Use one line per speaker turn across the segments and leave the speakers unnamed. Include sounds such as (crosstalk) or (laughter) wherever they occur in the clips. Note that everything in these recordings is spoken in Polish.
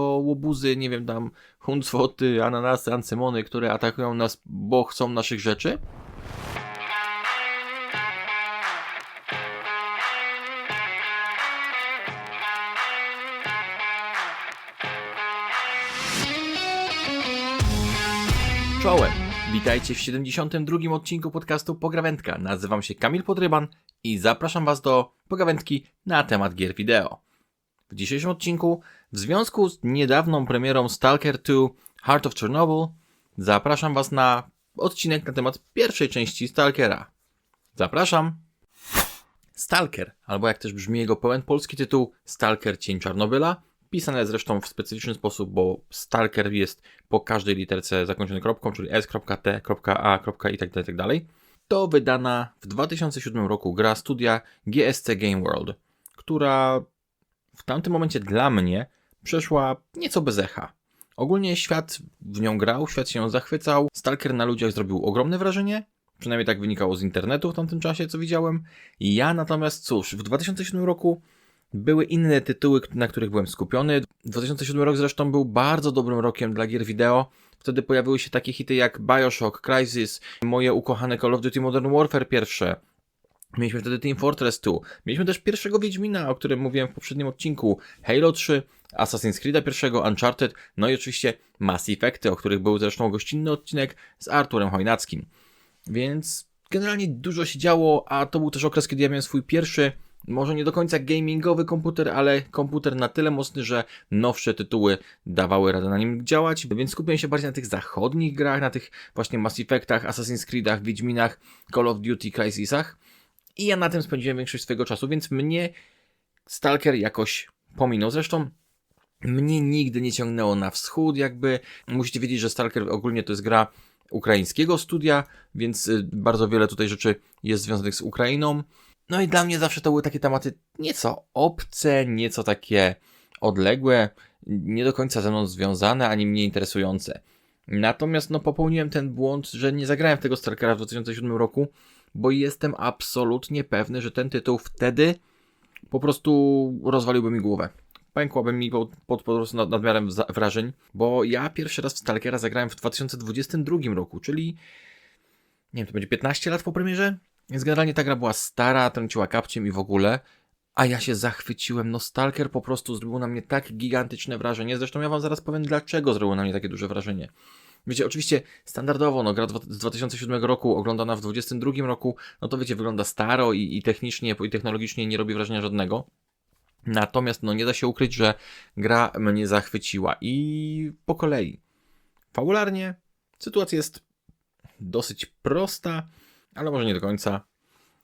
łobuzy, nie wiem, tam huncwoty, ananasy, ancymony, które atakują nas, bo chcą naszych rzeczy. Czołem! Witajcie w 72. odcinku podcastu Pogawędka. Nazywam się Kamil Podryban i zapraszam Was do pogawędki na temat gier wideo. W dzisiejszym odcinku, w związku z niedawną premierą Stalker 2 Heart of Chernobyl, zapraszam Was na odcinek na temat pierwszej części Stalkera. Zapraszam! Stalker, albo jak też brzmi jego pełen polski tytuł, Stalker Cień Czarnobyla, pisane zresztą w specyficzny sposób, bo Stalker jest po każdej literce zakończony kropką, czyli S.T.A. i tak dalej, tak dalej. To wydana w 2007 roku gra studia GSC Game World, która w tamtym momencie dla mnie przeszła nieco bez echa. Ogólnie świat w nią grał, świat się zachwycał. Stalker na ludziach zrobił ogromne wrażenie, przynajmniej tak wynikało z internetu w tamtym czasie, co widziałem. Ja natomiast, cóż, w 2007 roku były inne tytuły, na których byłem skupiony. 2007 rok zresztą był bardzo dobrym rokiem dla gier wideo. Wtedy pojawiły się takie hity jak Bioshock, Crysis, moje ukochane Call of Duty Modern Warfare pierwsze. Mieliśmy wtedy Team Fortress 2. Mieliśmy też pierwszego Wiedźmina, o którym mówiłem w poprzednim odcinku. Halo 3, Assassin's Creed pierwszego, Uncharted, no i oczywiście Mass Effecty, o których był zresztą gościnny odcinek z Arturem Chojnackim. Więc generalnie dużo się działo, a to był też okres, kiedy ja miałem swój pierwszy może nie do końca gamingowy komputer, ale komputer na tyle mocny, że nowsze tytuły dawały radę na nim działać, więc skupiłem się bardziej na tych zachodnich grach, na tych właśnie Mass Effectach, Assassin's Creedach, Wiedźminach, Call of Duty, Crysisach. I ja na tym spędziłem większość swojego czasu, więc mnie Stalker jakoś pominął. Zresztą mnie nigdy nie ciągnęło na wschód, jakby. Musicie wiedzieć, że Stalker ogólnie to jest gra ukraińskiego studia, więc y, bardzo wiele tutaj rzeczy jest związanych z Ukrainą. No i dla mnie zawsze to były takie tematy nieco obce, nieco takie odległe, nie do końca ze mną związane, ani mnie interesujące. Natomiast no popełniłem ten błąd, że nie zagrałem tego Stalkera w 2007 roku, bo jestem absolutnie pewny, że ten tytuł wtedy po prostu rozwaliłby mi głowę. Pękłaby mi pod, pod, po prostu nad, nadmiarem wrażeń, bo ja pierwszy raz w Stalkera zagrałem w 2022 roku, czyli nie wiem, to będzie 15 lat po premierze? Więc generalnie ta gra była stara, trąciła kapciem i w ogóle, a ja się zachwyciłem. No Stalker po prostu zrobił na mnie tak gigantyczne wrażenie. Zresztą ja wam zaraz powiem, dlaczego zrobił na mnie takie duże wrażenie. Wiecie, oczywiście standardowo, no gra z 2007 roku, oglądana w 2022 roku, no to wiecie, wygląda staro i, i technicznie, i technologicznie nie robi wrażenia żadnego. Natomiast no nie da się ukryć, że gra mnie zachwyciła i po kolei. Fabularnie sytuacja jest dosyć prosta ale może nie do końca.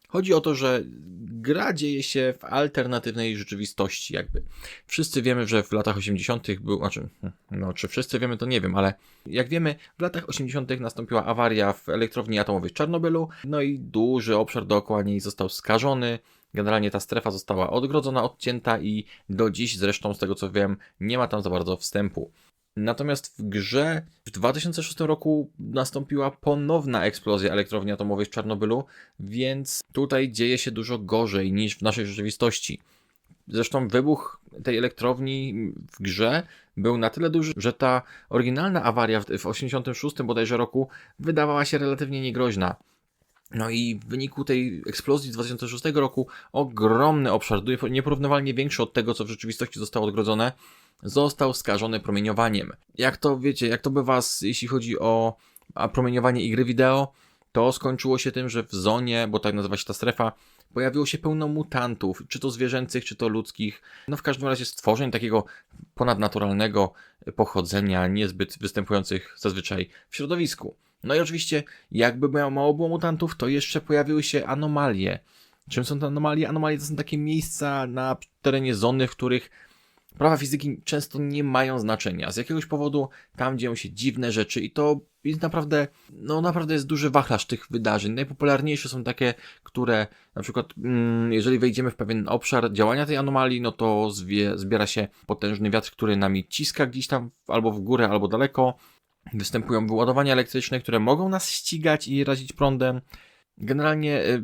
Chodzi o to, że gra dzieje się w alternatywnej rzeczywistości, jakby. Wszyscy wiemy, że w latach 80. był, znaczy, no, czy wszyscy wiemy, to nie wiem, ale jak wiemy, w latach 80. nastąpiła awaria w elektrowni atomowej w Czarnobylu, no i duży obszar dookoła niej został skażony. Generalnie ta strefa została odgrodzona, odcięta i do dziś, zresztą z tego co wiem, nie ma tam za bardzo wstępu. Natomiast w grze w 2006 roku nastąpiła ponowna eksplozja elektrowni atomowej w Czarnobylu, więc tutaj dzieje się dużo gorzej niż w naszej rzeczywistości. Zresztą wybuch tej elektrowni w grze był na tyle duży, że ta oryginalna awaria w 86 bodajże roku wydawała się relatywnie niegroźna. No i w wyniku tej eksplozji z 2006 roku ogromny obszar, nieporównywalnie większy od tego, co w rzeczywistości zostało odgrodzone, został skażony promieniowaniem. Jak to wiecie, jak to by was, jeśli chodzi o promieniowanie i gry wideo, to skończyło się tym, że w zonie, bo tak nazywa się ta strefa, pojawiło się pełno mutantów, czy to zwierzęcych, czy to ludzkich. No w każdym razie stworzeń takiego ponadnaturalnego pochodzenia, niezbyt występujących zazwyczaj w środowisku. No i oczywiście, jakby mało było mutantów, to jeszcze pojawiły się anomalie. Czym są te anomalie? Anomalie to są takie miejsca na terenie zony, w których prawa fizyki często nie mają znaczenia. Z jakiegoś powodu tam dzieją się dziwne rzeczy i to jest naprawdę, no naprawdę jest duży wachlarz tych wydarzeń. Najpopularniejsze są takie, które na przykład, mm, jeżeli wejdziemy w pewien obszar działania tej anomalii, no to zwie, zbiera się potężny wiatr, który nami ciska gdzieś tam albo w górę, albo daleko. Występują wyładowania elektryczne, które mogą nas ścigać i razić prądem. Generalnie y,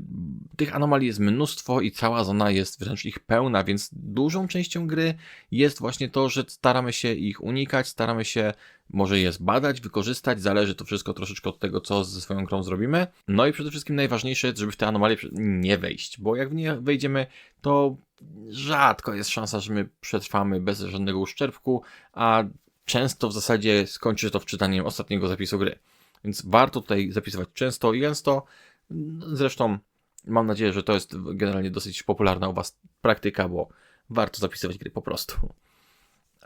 tych anomalii jest mnóstwo i cała zona jest wręcz ich pełna, więc dużą częścią gry jest właśnie to, że staramy się ich unikać, staramy się może je zbadać, wykorzystać, zależy to wszystko troszeczkę od tego, co ze swoją grą zrobimy. No i przede wszystkim najważniejsze jest, żeby w te anomalie nie wejść, bo jak w nie wejdziemy, to rzadko jest szansa, że my przetrwamy bez żadnego uszczerbku, a często w zasadzie skończy to wczytaniem ostatniego zapisu gry. Więc warto tutaj zapisywać często i gęsto. Zresztą mam nadzieję, że to jest generalnie dosyć popularna u Was praktyka, bo warto zapisywać gry po prostu.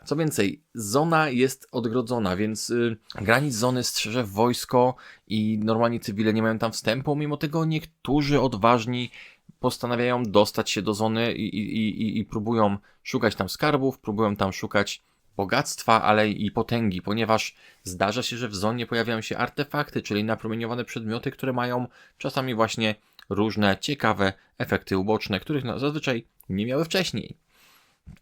Co więcej, zona jest odgrodzona, więc y, granic zony strzeże wojsko i normalnie cywile nie mają tam wstępu. Mimo tego niektórzy odważni postanawiają dostać się do zony i, i, i, i próbują szukać tam skarbów, próbują tam szukać bogactwa, ale i potęgi, ponieważ zdarza się, że w zonie pojawiają się artefakty, czyli napromieniowane przedmioty, które mają czasami właśnie różne ciekawe efekty uboczne, których zazwyczaj nie miały wcześniej.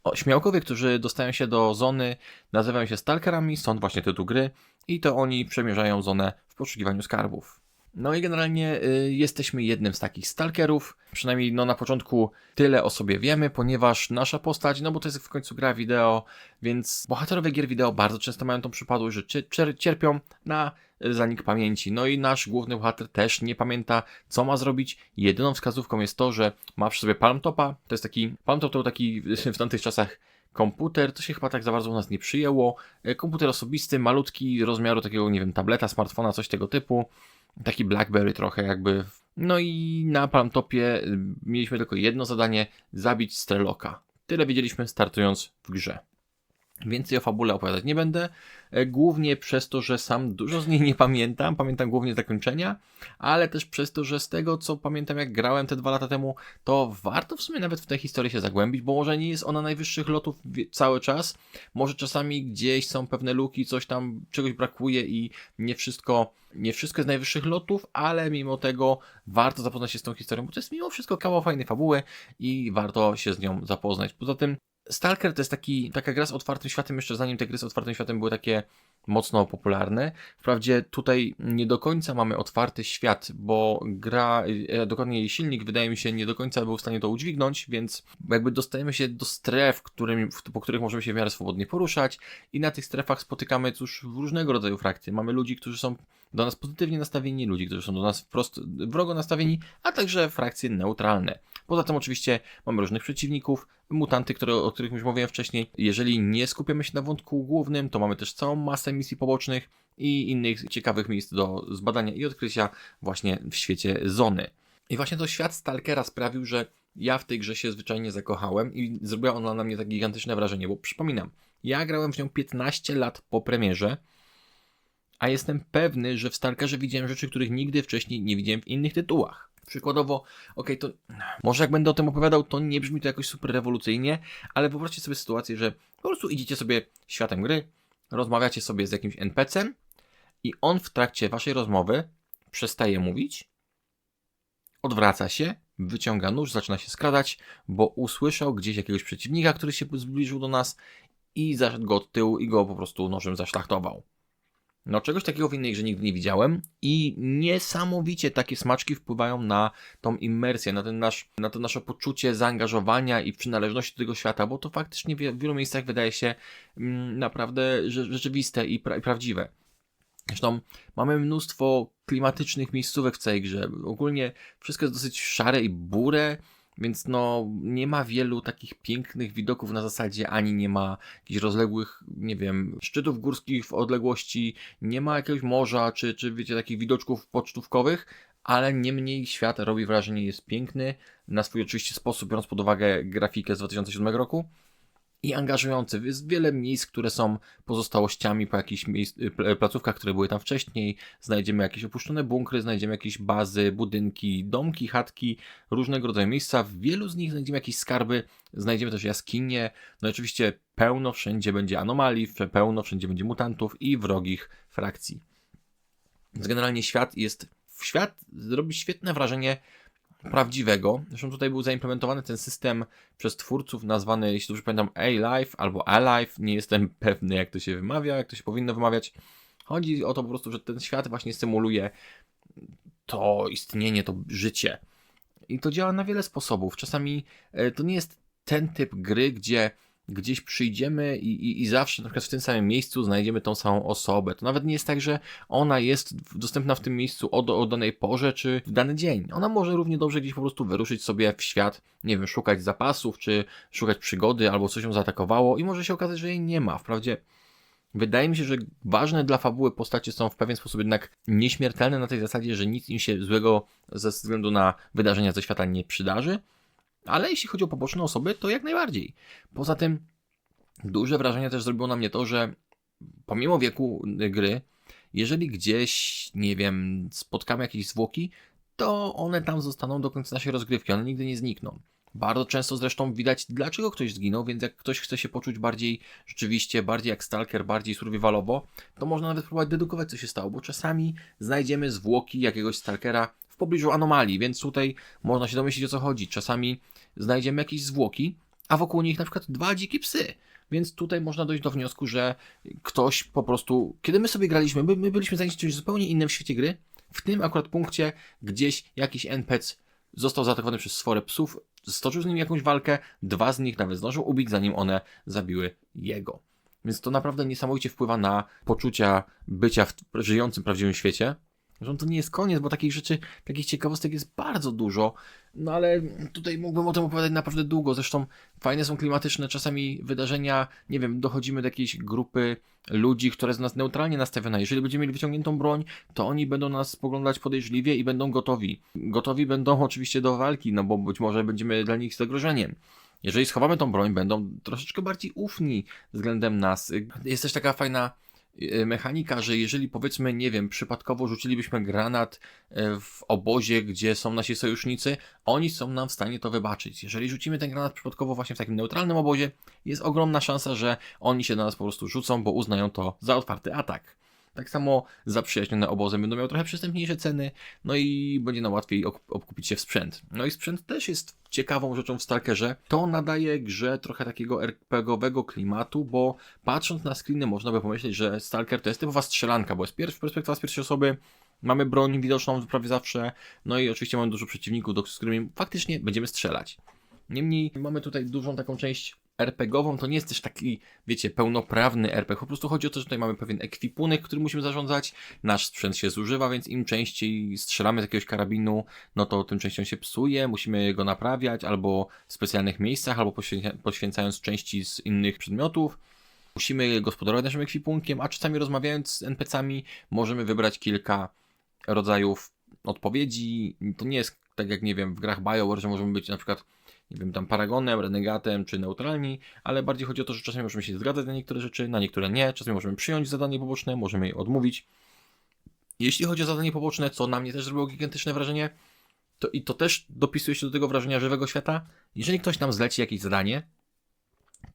O, śmiałkowie, którzy dostają się do zony, nazywają się stalkerami, stąd właśnie tytuł gry i to oni przemierzają zonę w poszukiwaniu skarbów. No i generalnie y, jesteśmy jednym z takich stalkerów. Przynajmniej no, na początku tyle o sobie wiemy, ponieważ nasza postać, no bo to jest w końcu gra wideo, więc bohaterowie gier wideo bardzo często mają tą przypadłość, że cierpią na zanik pamięci. No i nasz główny bohater też nie pamięta, co ma zrobić. Jedyną wskazówką jest to, że ma przy sobie palmtopa. To jest taki, palmtop to był taki w tamtych czasach komputer, to się chyba tak za bardzo u nas nie przyjęło. E, komputer osobisty, malutki, rozmiaru takiego, nie wiem, tableta, smartfona, coś tego typu. Taki Blackberry trochę jakby. No i na Palmtopie y, mieliśmy tylko jedno zadanie, zabić Streloka. Tyle wiedzieliśmy startując w grze. Więcej o fabule opowiadać nie będę, e, głównie przez to, że sam dużo z niej nie pamiętam, pamiętam głównie zakończenia, ale też przez to, że z tego co pamiętam jak grałem te dwa lata temu, to warto w sumie nawet w tę historię się zagłębić, bo może nie jest ona najwyższych lotów cały czas, może czasami gdzieś są pewne luki, coś tam, czegoś brakuje i nie wszystko, nie wszystko jest najwyższych lotów, ale mimo tego warto zapoznać się z tą historią, bo to jest mimo wszystko kawał fajnej fabuły i warto się z nią zapoznać. Poza tym Stalker to jest taki, taka gra z otwartym światem, jeszcze zanim te gry z otwartym światem były takie mocno popularne. Wprawdzie tutaj nie do końca mamy otwarty świat, bo gra, e, dokładnie jej silnik wydaje mi się nie do końca był w stanie to udźwignąć, więc jakby dostajemy się do stref, którym, po których możemy się w miarę swobodnie poruszać i na tych strefach spotykamy cóż różnego rodzaju frakcje. Mamy ludzi, którzy są do nas pozytywnie nastawieni, ludzi, którzy są do nas wprost wrogo nastawieni, a także frakcje neutralne. Poza tym oczywiście mamy różnych przeciwników, mutanty, które, o których już mówiłem wcześniej. Jeżeli nie skupiamy się na wątku głównym, to mamy też całą masę misji pobocznych i innych ciekawych miejsc do zbadania i odkrycia właśnie w świecie zony. I właśnie to świat Stalkera sprawił, że ja w tej grze się zwyczajnie zakochałem i zrobiła ona na mnie tak gigantyczne wrażenie, bo przypominam, ja grałem w nią 15 lat po premierze, a jestem pewny, że w Stalkerze widziałem rzeczy, których nigdy wcześniej nie widziałem w innych tytułach. Przykładowo, ok, to może jak będę o tym opowiadał, to nie brzmi to jakoś super rewolucyjnie, ale wyobraźcie sobie sytuację, że po prostu idziecie sobie światem gry, rozmawiacie sobie z jakimś NPC-em i on w trakcie waszej rozmowy przestaje mówić, odwraca się, wyciąga nóż, zaczyna się skradać, bo usłyszał gdzieś jakiegoś przeciwnika, który się zbliżył do nas i zaszedł go od tyłu i go po prostu nożem zaszlachtował. No czegoś takiego w innej grze nigdy nie widziałem i niesamowicie takie smaczki wpływają na tą immersję, na, ten nasz, na to nasze poczucie zaangażowania i przynależności do tego świata, bo to faktycznie w wielu miejscach wydaje się mm, naprawdę rzeczywiste i, pra i prawdziwe. Zresztą mamy mnóstwo klimatycznych miejscówek w całej grze. Ogólnie wszystko jest dosyć szare i bure, więc no, nie ma wielu takich pięknych widoków na zasadzie, ani nie ma jakichś rozległych, nie wiem, szczytów górskich w odległości, nie ma jakiegoś morza, czy, czy wiecie, takich widoczków pocztówkowych, ale niemniej świat robi wrażenie, jest piękny, na swój oczywiście sposób, biorąc pod uwagę grafikę z 2007 roku i angażujący. Jest wiele miejsc, które są pozostałościami po jakichś y, placówkach, które były tam wcześniej. Znajdziemy jakieś opuszczone bunkry, znajdziemy jakieś bazy, budynki, domki, chatki, różnego rodzaju miejsca. W wielu z nich znajdziemy jakieś skarby, znajdziemy też jaskinie. No i oczywiście pełno wszędzie będzie anomalii, pełno wszędzie będzie mutantów i wrogich frakcji. Więc generalnie świat jest. Świat robi świetne wrażenie prawdziwego. Zresztą tutaj był zaimplementowany ten system przez twórców nazwany, jeśli dobrze pamiętam, A-Life albo A-Life. Nie jestem (laughs) pewny, jak to się wymawia, jak to się powinno wymawiać. Chodzi o to po prostu, że ten świat właśnie symuluje to istnienie, to życie. I to działa na wiele sposobów. Czasami e, to nie jest ten typ gry, gdzie gdzieś przyjdziemy i, i, i zawsze na przykład w tym samym miejscu znajdziemy tą samą osobę. To nawet nie jest tak, że ona jest dostępna w tym miejscu o, o danej porze czy w dany dzień. Ona może równie dobrze gdzieś po prostu wyruszyć sobie w świat, nie wiem, szukać zapasów, czy szukać przygody, albo coś ją zaatakowało i może się okazać, że jej nie ma. Wprawdzie Wydaje mi się, że ważne dla fabuły postacie są w pewien sposób jednak nieśmiertelne na tej zasadzie, że nic im się złego ze względu na wydarzenia ze świata nie przydarzy, ale jeśli chodzi o poboczne osoby, to jak najbardziej. Poza tym, duże wrażenie też zrobiło na mnie to, że pomimo wieku gry, jeżeli gdzieś, nie wiem, spotkamy jakieś zwłoki, to one tam zostaną do końca naszej rozgrywki, one nigdy nie znikną. Bardzo często zresztą widać, dlaczego ktoś zginął, więc jak ktoś chce się poczuć bardziej rzeczywiście, bardziej jak stalker, bardziej survivalowo, to można nawet próbować dedukować, co się stało, bo czasami znajdziemy zwłoki jakiegoś stalkera w pobliżu anomalii, więc tutaj można się domyślić o co chodzi. Czasami znajdziemy jakieś zwłoki, a wokół nich na przykład dwa dzikie psy. Więc tutaj można dojść do wniosku, że ktoś po prostu, kiedy my sobie graliśmy, my, my byliśmy zajęci czymś zupełnie innym w świecie gry, w tym akurat punkcie gdzieś jakiś NPC został zaatakowany przez sforę psów, stoczył z nim jakąś walkę, dwa z nich nawet zdążył ubić, zanim one zabiły jego. Więc to naprawdę niesamowicie wpływa na poczucia bycia w żyjącym prawdziwym świecie. Zresztą to nie jest koniec, bo takich rzeczy, takich ciekawostek jest bardzo dużo. No ale tutaj mógłbym o tym opowiadać naprawdę długo. Zresztą fajne są klimatyczne czasami wydarzenia. Nie wiem, dochodzimy do jakiejś grupy ludzi, która jest nas neutralnie nastawiona. Jeżeli będziemy mieli wyciągniętą broń, to oni będą nas spoglądać podejrzliwie i będą gotowi. Gotowi będą (laughs) oczywiście do walki, no bo być może będziemy dla nich zagrożeniem. Jeżeli schowamy tą broń, będą troszeczkę bardziej ufni względem nas. Jest też taka fajna mechanika, że jeżeli powiedzmy, nie wiem, przypadkowo rzucilibyśmy granat y, w obozie, gdzie są nasi sojusznicy, oni są nam w stanie to wybaczyć. Jeżeli rzucimy ten granat przypadkowo właśnie w takim neutralnym obozie, jest ogromna szansa, że oni się do nas po prostu rzucą, bo uznają to za otwarty atak. Tak samo zaprzyjaźnione obozy będą miały trochę przystępniejsze ceny, no i będzie nam łatwiej obkupić się w sprzęt. No i sprzęt też jest ciekawą rzeczą w Stalkerze. To nadaje grze trochę takiego RPGowego klimatu, bo patrząc na screeny można by pomyśleć, że Stalker to jest typowa strzelanka, bo jest pierwsza perspektywa z pierwszej osoby, mamy broń widoczną prawie zawsze, no i oczywiście mamy dużo przeciwników, z którymi faktycznie będziemy strzelać. Niemniej mamy tutaj dużą taką część RPGową, to nie jest też taki, wiecie, pełnoprawny RPG. Po prostu chodzi o to, że tutaj mamy pewien ekwipunek, który musimy zarządzać. Nasz sprzęt się zużywa, więc im częściej strzelamy z jakiegoś karabinu, no to tym częściej on się psuje, musimy go naprawiać albo w specjalnych miejscach, albo poświęcając części z innych przedmiotów. Musimy gospodarować naszym ekwipunkiem, a czasami rozmawiając z NPC-ami możemy wybrać kilka rodzajów odpowiedzi. To nie jest tak jak, nie wiem, w grach BioWare, że możemy być na przykład nie wiem, tam paragonem, renegatem czy neutralni, ale bardziej chodzi o to, że czasami możemy się zgadzać na niektóre rzeczy, na niektóre nie, czasami możemy przyjąć zadanie poboczne, możemy je odmówić. Jeśli chodzi o zadanie poboczne, co na mnie też zrobiło gigantyczne wrażenie, to i to też dopisuje się do tego wrażenia żywego świata. Jeżeli ktoś nam zleci jakieś zadanie,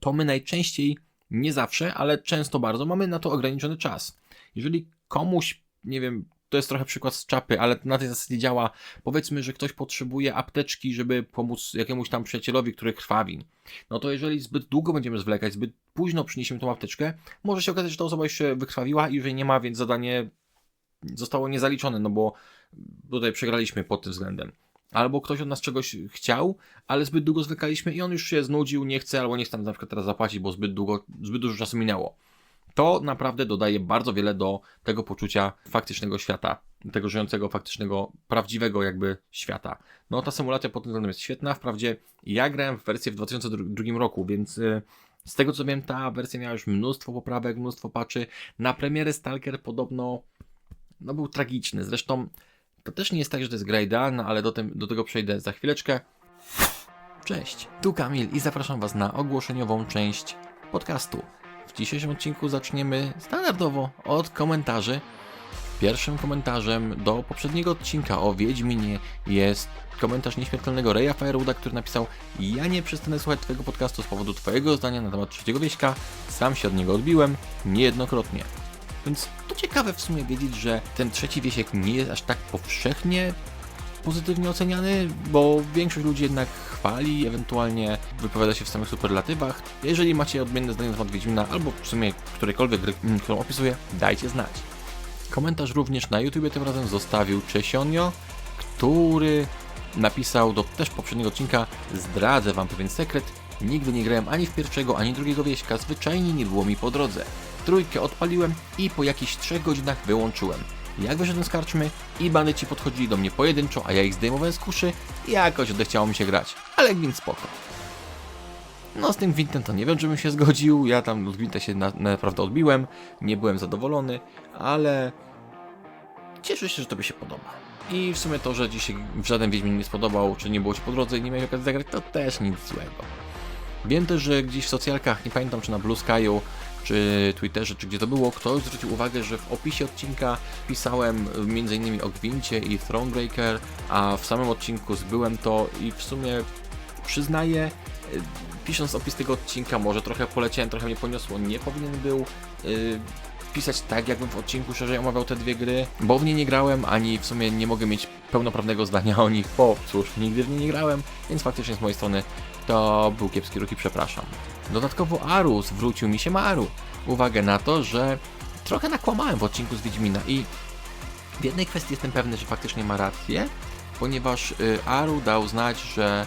to my najczęściej, nie zawsze, ale często bardzo, mamy na to ograniczony czas. Jeżeli komuś, nie wiem, to jest trochę przykład z czapy, ale na tej zasadzie działa. Powiedzmy, że ktoś potrzebuje apteczki, żeby pomóc jakiemuś tam przyjacielowi, który krwawi. No to jeżeli zbyt długo będziemy zwlekać, zbyt późno przyniesiemy tą apteczkę, może się okazać, że ta osoba już się wykrwawiła i już nie ma, więc zadanie zostało niezaliczone, no bo tutaj przegraliśmy pod tym względem. Albo ktoś od nas czegoś chciał, ale zbyt długo zwlekaliśmy i on już się znudził, nie chce, albo nie chce nam na przykład teraz zapłacić, bo zbyt długo, zbyt dużo czasu minęło to naprawdę dodaje bardzo wiele do tego poczucia faktycznego świata, tego żyjącego, faktycznego, prawdziwego jakby świata. No ta symulacja pod tym względem jest świetna, wprawdzie ja grałem w wersję w 2002 roku, więc y, z tego co wiem ta wersja miała już mnóstwo poprawek, mnóstwo patchy. Na premierę Stalker podobno no był tragiczny, zresztą to też nie jest tak, że to jest gra idealna, ale do, tym, do tego przejdę za chwileczkę. Cześć, tu Kamil i zapraszam Was na ogłoszeniową część podcastu. W dzisiejszym odcinku zaczniemy standardowo od komentarzy. Pierwszym komentarzem do poprzedniego odcinka o Wiedźminie jest komentarz nieśmiertelnego Reya Firewooda, który napisał Ja nie przestanę słuchać Twojego podcastu z powodu Twojego zdania na temat trzeciego wieśka. Sam się od niego odbiłem niejednokrotnie. Więc to ciekawe w sumie wiedzieć, że ten trzeci wiesiek nie jest aż tak powszechnie pozytywnie oceniany, bo większość ludzi jednak chwali, ewentualnie wypowiada się w samych superlatywach. Jeżeli macie odmienne zdanie na temat Wiedźmina, albo w sumie którejkolwiek gry, mm, którą opisuję, dajcie znać. Komentarz również na YouTubie tym razem zostawił Czesionio, który napisał do też poprzedniego odcinka Zdradzę wam pewien sekret, nigdy nie grałem ani w pierwszego, ani drugiego wieśka, zwyczajnie nie było mi po drodze. Trójkę odpaliłem i po jakichś 3 godzinach wyłączyłem. Jak wyszedłem z karczmy i bandyci podchodzili do mnie pojedynczo, a ja ich zdejmowałem z kuszy, jakoś odechciało mi się grać, ale gwint spoko. No z tym gwintem to nie wiem, czy bym się zgodził, ja tam od gwinta się na, naprawdę odbiłem, nie byłem zadowolony, ale cieszę się, że tobie się podoba. I w sumie to, że dzisiaj w żaden Wiedźmin nie spodobał, czy nie było ci po drodze i nie miałeś okazji zagrać, to też nic złego. Wiem też, że gdzieś w socjalkach, nie pamiętam czy na Blue Sky'u, czy Twitterze, czy gdzie to było, ktoś zwrócił uwagę, że w opisie odcinka pisałem m.in. o Gwincie i Thronebreaker, a w samym odcinku zbyłem to i w sumie przyznaję, y, pisząc opis tego odcinka, może trochę poleciałem, trochę mnie poniosło, nie powinien był y, pisać tak, jakbym w odcinku szerzej omawiał te dwie gry, bo w nie nie grałem, ani w sumie nie mogę mieć pełnoprawnego zdania o nich, bo cóż, nigdy w nie nie grałem, więc faktycznie z mojej strony to był kiepski ruch i przepraszam. Dodatkowo Arus wrócił mi się Maru. Uwagę na to, że trochę nakłamałem w odcinku z Wiedźmina i w jednej kwestii jestem pewny, że faktycznie ma rację, ponieważ y, Aru dał znać, że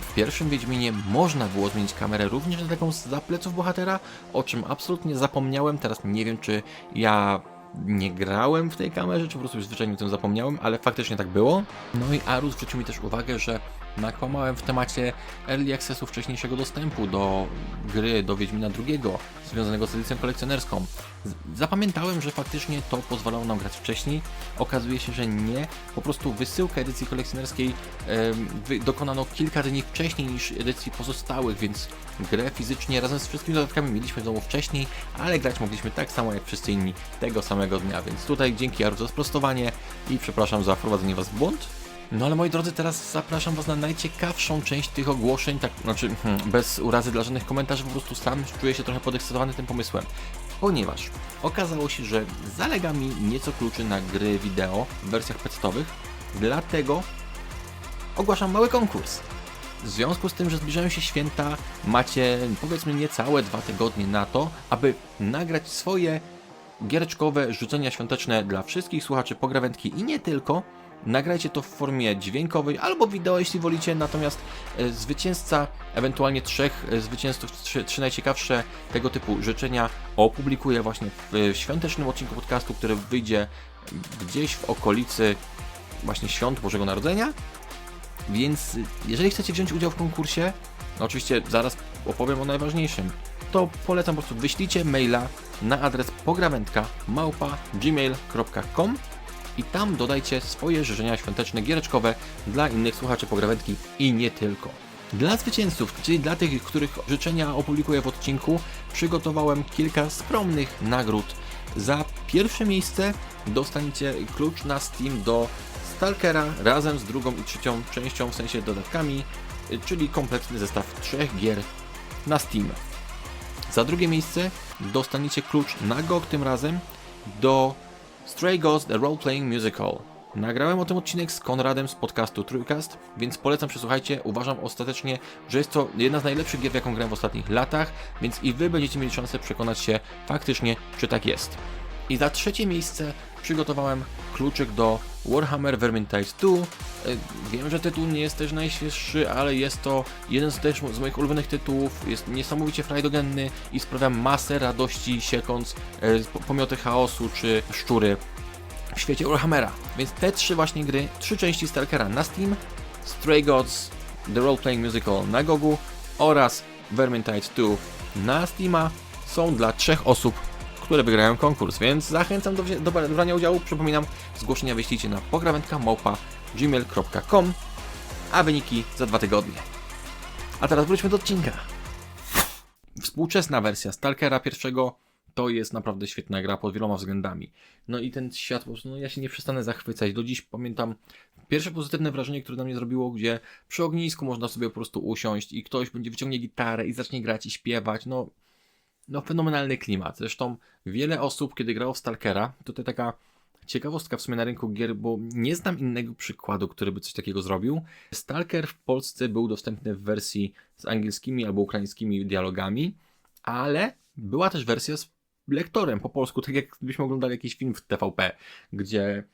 w pierwszym Wiedźminie można było zmienić kamerę również na taką za pleców bohatera, o czym absolutnie zapomniałem. Teraz nie wiem, czy ja nie grałem w tej kamerze, czy po prostu zwyczajnie o tym zapomniałem, ale faktycznie tak było. No i Arus zwrócił mi też uwagę, że nakłamałem w temacie early accessu wcześniejszego dostępu do gry, do Wiedźmina II, związanego z edycją kolekcjonerską. Zapamiętałem, że faktycznie to pozwalało nam grać wcześniej. Okazuje się, że nie. Po prostu wysyłka edycji kolekcjonerskiej dokonano kilka dni wcześniej niż edycji pozostałych, więc grę fizycznie razem z wszystkimi dodatkami mieliśmy w domu wcześniej, ale grać mogliśmy tak samo jak wszyscy inni tego samego dnia, więc tutaj dzięki Jaru za sprostowanie i przepraszam za wprowadzenie Was w błąd. No ale moi drodzy, teraz zapraszam Was na najciekawszą część tych ogłoszeń, tak, znaczy hmm, bez urazy dla żadnych komentarzy, po prostu sam czuję się trochę podekscytowany tym pomysłem. Ponieważ okazało się, że zalega mi nieco kluczy na gry wideo w wersjach pecetowych, dlatego ogłaszam mały konkurs. W związku z tym, że zbliżają się święta, macie powiedzmy niecałe dwa tygodnie na to, aby nagrać swoje giereczkowe rzucenia świąteczne dla wszystkich słuchaczy pograwędki i nie tylko. Nagrajcie to w formie dźwiękowej albo wideo, jeśli wolicie, natomiast e, zwycięzca, ewentualnie trzech e, zwycięzców, trzy, trzy najciekawsze tego typu życzenia opublikuję właśnie w e, świątecznym odcinku podcastu, który wyjdzie gdzieś w okolicy właśnie świąt Bożego Narodzenia. Więc jeżeli chcecie wziąć udział w konkursie, no oczywiście zaraz opowiem o najważniejszym, to polecam po prostu wyślijcie maila na adres pograwędka małpa gmail.com i tam dodajcie swoje życzenia świąteczne giereczkowe dla innych słuchaczy pograwędki i nie tylko. Dla zwycięzców, czyli dla tych, których życzenia opublikuję w odcinku, przygotowałem kilka skromnych nagród. Za pierwsze miejsce dostaniecie klucz na Steam do Stalkera razem z drugą i trzecią częścią, w sensie dodatkami, czyli kompletny zestaw trzech gier na Steam. Za drugie miejsce dostaniecie klucz na GOG tym razem do Stray Ghost The Role Playing Musical. Nagrałem o tym odcinek z Konradem z podcastu Trójkast, więc polecam przesłuchajcie. Uważam ostatecznie, że jest to jedna z najlepszych gier, jaką grałem w ostatnich latach, więc i wy będziecie mieli szansę przekonać się faktycznie, czy tak jest. I za trzecie miejsce przygotowałem kluczyk do Warhammer Vermintide 2. E, Wiem, że tytuł nie jest też najświeższy, ale jest to jeden z też z moich ulubionych tytułów. Jest niesamowicie frajdogenny i sprawia masę radości siekąc e, po- pomioty chaosu czy szczury w świecie Warhammera. Więc te trzy właśnie gry, trzy części Stalkera na Steam, Stray Gods, The Role Playing Musical na Gogu oraz Vermintide 2 na Steama są dla trzech osób, które wygrają konkurs, więc zachęcam do, do brania udziału. Przypominam, zgłoszenia wyślijcie na pograwędka małpa gmail.com, a wyniki za dwa tygodnie. A teraz wróćmy do odcinka. Współczesna wersja Stalkera pierwszego to jest naprawdę świetna gra pod wieloma względami. No i ten świat, no ja się nie przestanę zachwycać. Do dziś pamiętam pierwsze pozytywne wrażenie, które na mnie zrobiło, gdzie przy ognisku można sobie po prostu usiąść i ktoś będzie wyciągnie gitarę i zacznie grać i śpiewać. No, no fenomenalny klimat. Zresztą wiele osób, kiedy grało w Stalkera, tutaj taka ciekawostka w sumie na rynku gier, bo nie znam innego przykładu, który by coś takiego zrobił. Stalker w Polsce był dostępny w wersji z angielskimi albo ukraińskimi dialogami, ale była też wersja z lektorem po polsku, tak jak gdybyśmy oglądali jakiś film w TVP, gdzie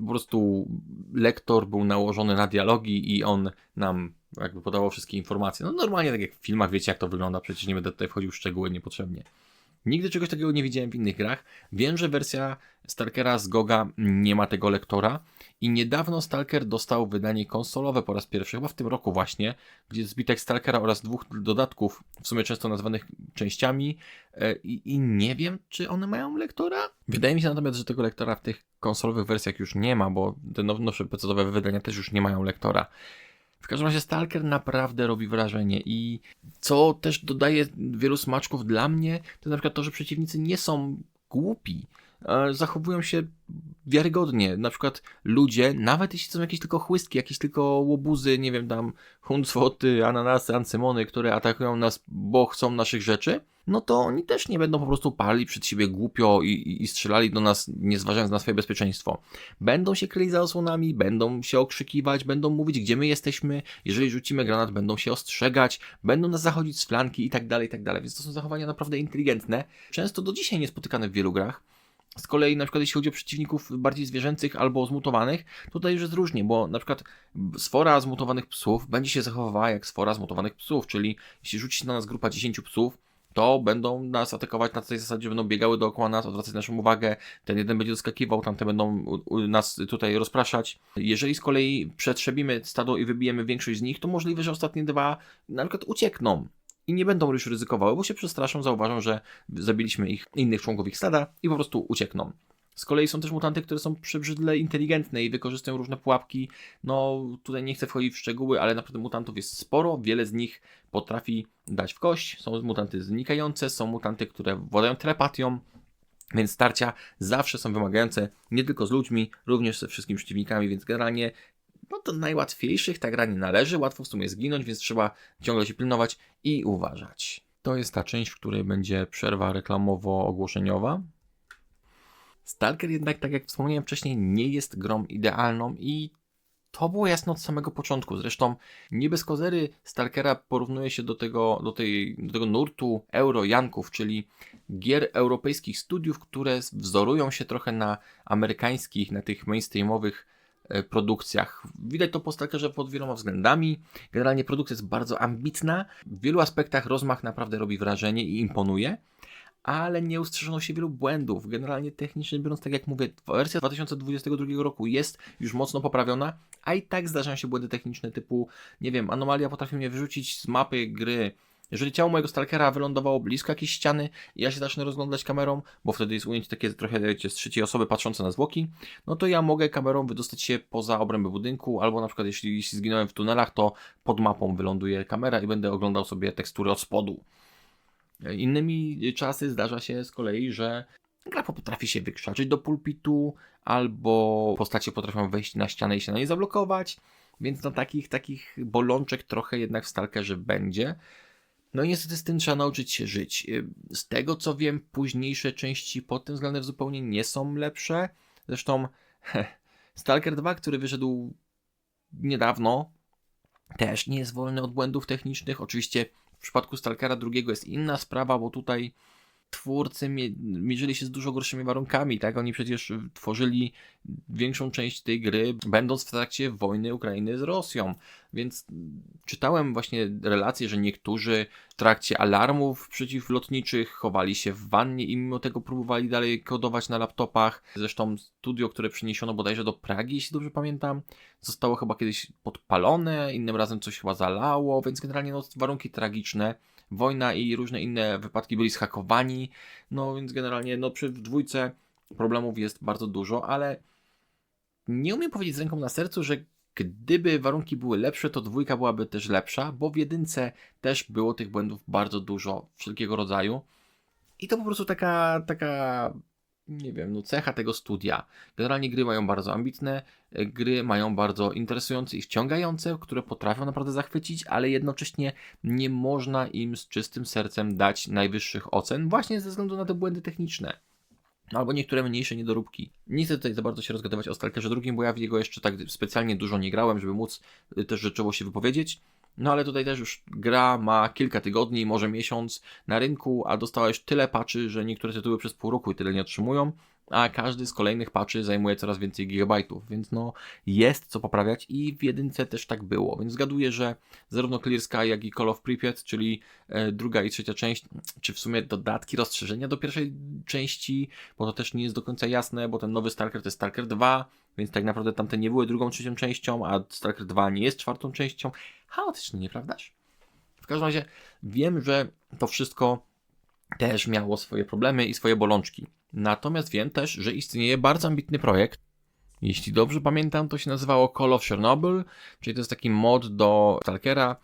po prostu lektor był nałożony na dialogi i on nam jakby podawał wszystkie informacje. No normalnie tak jak w filmach, wiecie jak to wygląda, przecież nie będę tutaj wchodził w szczegóły niepotrzebnie. Nigdy czegoś takiego nie widziałem w innych grach. Wiem, że wersja Stalkera z Goga nie ma tego lektora i niedawno Stalker dostał wydanie konsolowe po raz pierwszy, chyba w tym roku właśnie, gdzie zbitek Stalkera oraz dwóch dodatków, w sumie często nazwanych częściami e, i, i nie wiem, czy one mają lektora? Wydaje mi się natomiast, że tego lektora w tych konsolowych wersjach już nie ma, bo te now- nowsze PC-owe wydania też już nie mają lektora. W każdym razie Stalker naprawdę robi wrażenie i co też dodaje wielu smaczków dla mnie, to na przykład to, że przeciwnicy nie są głupi. E, Zachowują się wiarygodnie. Na przykład ludzie, nawet jeśli są jakieś tylko chłystki, jakieś tylko łobuzy, nie wiem, tam huncwoty, ananasy, ancymony, które atakują nas, bo chcą naszych rzeczy, no to oni też nie będą po prostu pali przed siebie głupio i, i, i strzelali do nas, nie zważając na swoje bezpieczeństwo. Będą się kryli za osłonami, będą się okrzykiwać, będą mówić, gdzie my jesteśmy. Jeżeli rzucimy granat, będą się ostrzegać, będą nas zachodzić z flanki i tak dalej, i tak dalej. Więc to są zachowania naprawdę inteligentne. Często do dzisiaj niespotykane w wielu grach. Z kolei na przykład jeśli chodzi o przeciwników bardziej zwierzęcych albo zmutowanych, tutaj już jest różnie, bo na przykład sfora zmutowanych psów będzie się zachowywała jak sfora zmutowanych psów, czyli jeśli rzuci na nas grupa 10 psów, to będą nas atakować na tej zasadzie, będą biegały dookoła nas, odwracać naszą uwagę, ten jeden będzie doskakiwał, tamte będą nas tutaj rozpraszać. Jeżeli z kolei przetrzebimy stado i wybijemy większość z nich, to możliwe, że ostatnie dwa na przykład uciekną i nie będą już ryzykowały, bo się przestraszą, zauważą, że zabiliśmy ich innych członków ich stada i po prostu uciekną. Z kolei są też mutanty, które są przebrzydle inteligentne i wykorzystują różne pułapki. No, tutaj nie chcę wchodzić w szczegóły, ale naprawdę mutantów jest sporo. Wiele z nich potrafi dać w kość. Są mutanty znikające, są mutanty, które władają telepatią. Więc starcia zawsze są wymagające nie tylko z ludźmi, również ze wszystkimi przeciwnikami, więc generalnie no do najłatwiejszych ta gra nie należy. Łatwo w sumie zginąć, więc trzeba ciągle się pilnować i uważać. To jest ta część, w której będzie przerwa reklamowo-ogłoszeniowa. Stalker jednak, tak jak wspomniałem wcześniej, nie jest grą idealną i to było jasne od samego początku. Zresztą nie bez kozery Stalkera porównuje się do tego, do, tej, do tego nurtu Euro-Janków, czyli gier europejskich studiów, które wzorują się trochę na amerykańskich, na tych mainstreamowych produkcjach. Widać to po Stalkerze pod wieloma względami. Generalnie produkcja jest bardzo ambitna. W wielu aspektach rozmach naprawdę robi wrażenie i imponuje ale nie ustrzeżono się wielu błędów. Generalnie technicznie biorąc, tak jak mówię, wersja 2022 roku jest już mocno poprawiona, a i tak zdarzają się błędy techniczne typu, nie wiem, anomalia potrafi mnie wyrzucić z mapy gry. Jeżeli ciało mojego stalkera wylądowało blisko jakiejś ściany i ja się zacznę rozglądać kamerą, bo wtedy jest ujęcie takie trochę wiecie, z trzeciej osoby patrzące na zwłoki, no to ja mogę kamerą wydostać się poza obręby budynku, albo na przykład jeśli, jeśli zginąłem w tunelach, to pod mapą wyląduje kamera i będę oglądał sobie tekstury od spodu. Innymi czasy zdarza się z kolei, że gra potrafi się wykrzaczyć do pulpitu, albo postacie potrafią wejść na ścianę i się na niej zablokować, więc no takich, takich bolączek trochę jednak w Stalkerze będzie. No i niestety z tym trzeba nauczyć się żyć. Z tego co wiem, późniejsze części pod tym względem zupełnie nie są lepsze. Zresztą Stalker 2, który wyszedł niedawno, też nie jest wolny od błędów technicznych. Oczywiście w przypadku Stalkera drugiego jest inna sprawa, bo tutaj twórcy mierzyli się z dużo gorszymi warunkami, tak? Oni przecież tworzyli większą część tej gry, będąc w trakcie wojny Ukrainy z Rosją. Więc czytałem właśnie relacje, że niektórzy w trakcie alarmów przeciwlotniczych chowali się w wannie i mimo tego próbowali dalej kodować na laptopach. Zresztą studio, które przeniesiono bodajże do Pragi, jeśli dobrze pamiętam, zostało chyba kiedyś podpalone, innym razem coś chyba zalało, więc generalnie no, warunki tragiczne wojna i różne inne wypadki byli zhakowani, no więc generalnie no przy dwójce problemów jest bardzo dużo, ale nie umiem powiedzieć z ręką na sercu, że gdyby warunki były lepsze, to dwójka byłaby też lepsza, bo w jedynce też było tych błędów bardzo dużo, wszelkiego rodzaju. I to po prostu taka, taka nie wiem, no cecha tego studia. Generalnie gry mają bardzo ambitne, e, gry mają bardzo interesujące i wciągające, które potrafią naprawdę zachwycić, ale jednocześnie nie można im z czystym sercem dać najwyższych ocen, właśnie ze względu na te błędy techniczne. Albo niektóre mniejsze niedoróbki. Nie chcę tutaj za bardzo się rozgadywać o Stalkerze drugim, bo ja w jego jeszcze tak specjalnie dużo nie grałem, żeby móc y, też rzeczowo się wypowiedzieć. No ale tutaj też już gra ma kilka tygodni, może miesiąc na rynku, a dostała już tyle patchy, że niektóre tytuły przez pół roku i tyle nie otrzymują, a każdy z kolejnych patchy zajmuje coraz więcej gigabajtów, więc no jest co poprawiać i w jedynce też tak było, więc zgaduję, że zarówno Clear Sky, jak i Call of Pripyat, czyli e, druga i trzecia część, czy w sumie dodatki, rozszerzenia do pierwszej części, bo to też nie jest do końca jasne, bo ten nowy Stalker to jest Stalker 2, więc tak naprawdę tamte nie były drugą, trzecią częścią, a Stalker 2 nie jest czwartą częścią. Chaotycznie, nieprawdaż? W każdym razie wiem, że to wszystko też miało swoje problemy i swoje bolączki. Natomiast wiem też, że istnieje bardzo ambitny projekt. Jeśli dobrze pamiętam, to się nazywało Call of Chernobyl, czyli to jest taki mod do Stalkera,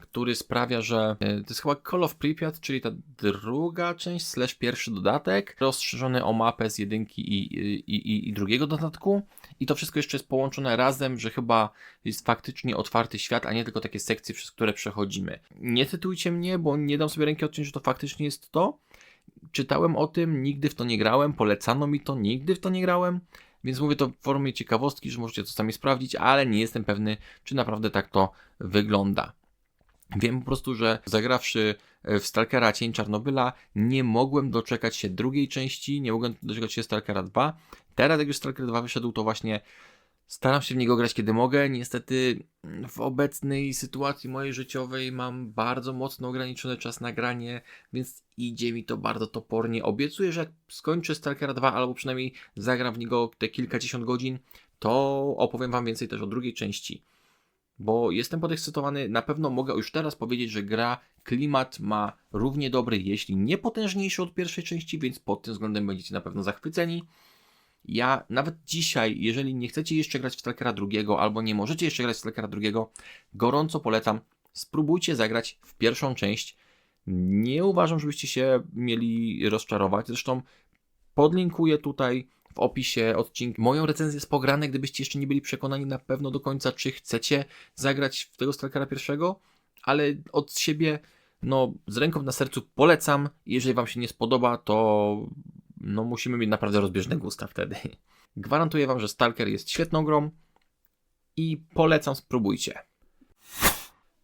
który sprawia, że e, to jest chyba Call of Pripyat, czyli ta druga część, slash pierwszy dodatek, rozszerzony o mapę z jedynki i, i, i, i drugiego dodatku. I to wszystko jeszcze jest połączone razem, że chyba jest faktycznie otwarty świat, a nie tylko takie sekcje, przez które przechodzimy. Nie cytujcie mnie, bo nie dam sobie ręki odciąć, że to faktycznie jest to. Czytałem o tym, nigdy w to nie grałem, polecano mi to, nigdy w to nie grałem. Więc mówię to w formie ciekawostki, że możecie to sami sprawdzić, ale nie jestem pewny, czy naprawdę tak to wygląda. Wiem po prostu, że zagrawszy w Stalkera Cień Czarnobyla, nie mogłem doczekać się drugiej części, nie mogłem doczekać się Stalkera 2. Teraz, jak już Stalker 2 wyszedł, to właśnie staram się w niego grać kiedy mogę. Niestety, w obecnej sytuacji mojej życiowej mam bardzo mocno ograniczony czas na granie, więc idzie mi to bardzo topornie. Obiecuję, że jak skończę Stalkera 2, albo przynajmniej zagram w niego te kilkadziesiąt godzin, to opowiem Wam więcej też o drugiej części bo jestem podekscytowany. Na pewno mogę już teraz powiedzieć, że gra klimat ma równie dobry, jeśli nie potężniejszy od pierwszej części, więc pod tym względem będziecie na pewno zachwyceni. Ja nawet dzisiaj, jeżeli nie chcecie jeszcze grać w Stalkera drugiego, albo nie możecie jeszcze grać w Stalkera drugiego, gorąco polecam, spróbujcie zagrać w pierwszą część. Nie uważam, żebyście się mieli rozczarować. Zresztą podlinkuję tutaj w opisie odcinka moją recenzję z pograne, gdybyście jeszcze nie byli przekonani na pewno do końca, czy chcecie zagrać w tego Stalkera pierwszego, ale od siebie, no, z ręką na sercu polecam. Jeżeli Wam się nie spodoba, to no, musimy mieć naprawdę rozbieżne gusta wtedy. Gwarantuję Wam, że Stalker jest świetną grą i polecam, spróbujcie.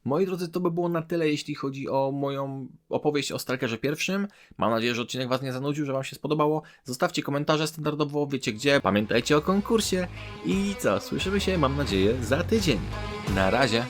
Moi drodzy, to by było na tyle, jeśli chodzi o moją opowieść o Stalkerze pierwszym. Mam nadzieję, że odcinek Was nie zanudził, że Wam się spodobało. Zostawcie komentarze standardowo, wiecie gdzie. Pamiętajcie o konkursie. I co, słyszymy się, mam nadzieję, za tydzień. Na razie.